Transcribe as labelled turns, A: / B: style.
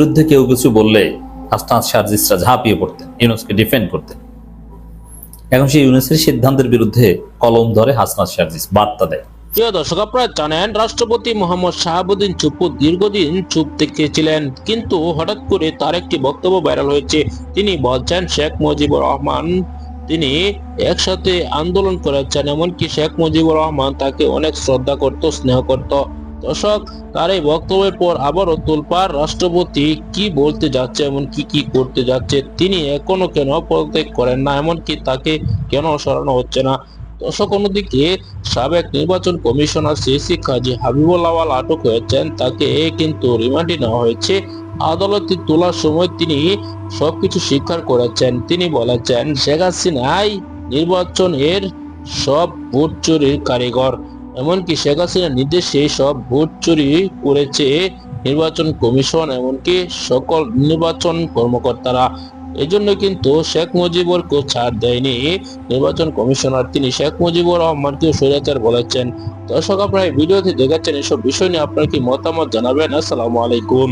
A: বিরুদ্ধে কেউ কিছু বললে হাসনাত সার্জিসরা ঝাঁপিয়ে পড়তেন, ইউনুসকে ডিফেন্ড করতেন। এখন সেই ইউনুসের সিদ্ধান্তের বিরুদ্ধে কলম ধরে হাসনাত সার্জিস বার্তা দেয়।
B: প্রিয় দর্শক, আপনারা জানেন রাষ্ট্রপতি মোহাম্মদ শাহাবুদ্দিন দীর্ঘদিন চুপ কিন্তু হঠাৎ করে তার একটি বক্তব্য ভাইরাল হয়েছে। তিনি বলছেন, শেখ মুজিবুর রহমান তিনি একসাথে আন্দোলন করেছেন, এমনকি শেখ মুজিবুর রহমান তাকে অনেক শ্রদ্ধা করত, স্নেহ করত। দর্শক, তার এই বক্তব্যের পর আবারও তোলপাড় রাষ্ট্রপতি কি বলতে যাচ্ছে এমন কি কি করতে যাচ্ছে, তিনি এখনও কেন পদত্যাগ করেন না, এমনকি তাকে কেন সরানো হচ্ছে না? দর্শক, অন্যদিকে সাবেক নির্বাচন কমিশনার সিসি কাজী হাবিবুল্লাহ আওয়াল আটক হয়েছেন, তাকে কিন্তু রিমান্ডে নেওয়া হয়েছে। আদালতে তোলার সময় তিনি সবকিছু স্বীকার করেছেন। তিনি বলেছেন, শেখ হাসিনাই নির্বাচনের সব ভোট চুরির কারিগর। এমনকি শেখ হাসিনার নির্দেশে সব ভোট চুরি করেছে নির্বাচন কমিশন, এমনকি সকল নির্বাচন কর্মকর্তারা। এজন্য কিন্তু শেখ মুজিবুরকে ছাড় দেয়নি নির্বাচন কমিশনার। তিনি শেখ মুজিবুর রহমানকে স্বৈরাচার বলেছেন। দর্শক, আপনারা ভিডিওতে দেখাচ্ছেন এসব বিষয় নিয়ে আপনার কি মতামত জানাবেন? আসসালামু আলাইকুম।